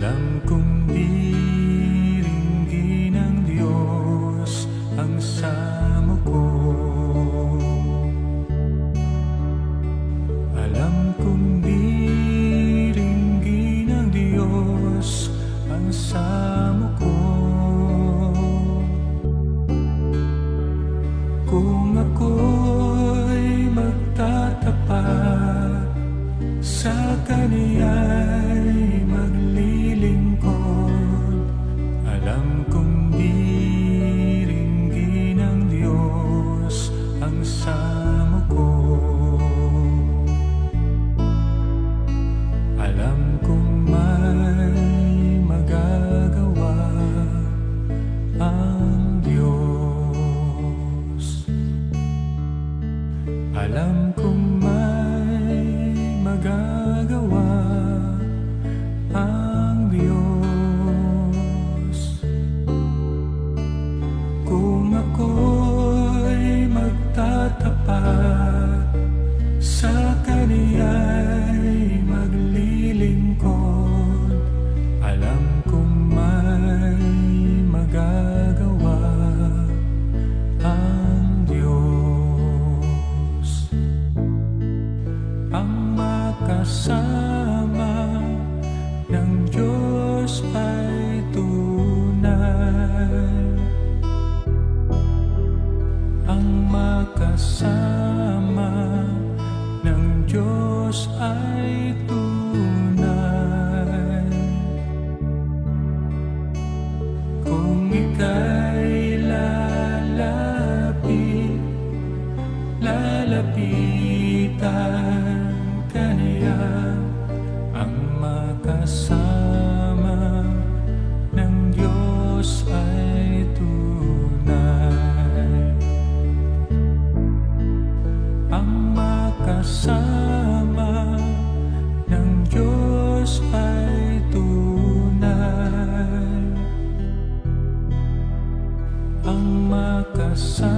Alam kong diringgin ng Diyos ang samo ko. Alam kong diringgin ng Diyos ang samo ko. Kung ako'y magtatapat sa Kanya Alam kong may magagawa ang Diyos. Kung ako'y magtatapat sun. kasama ng Diyos ay tunay. Ang makasama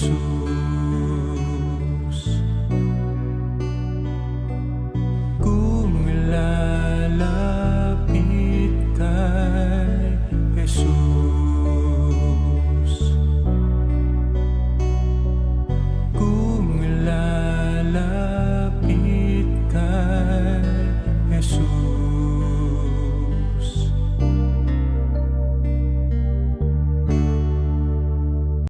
树。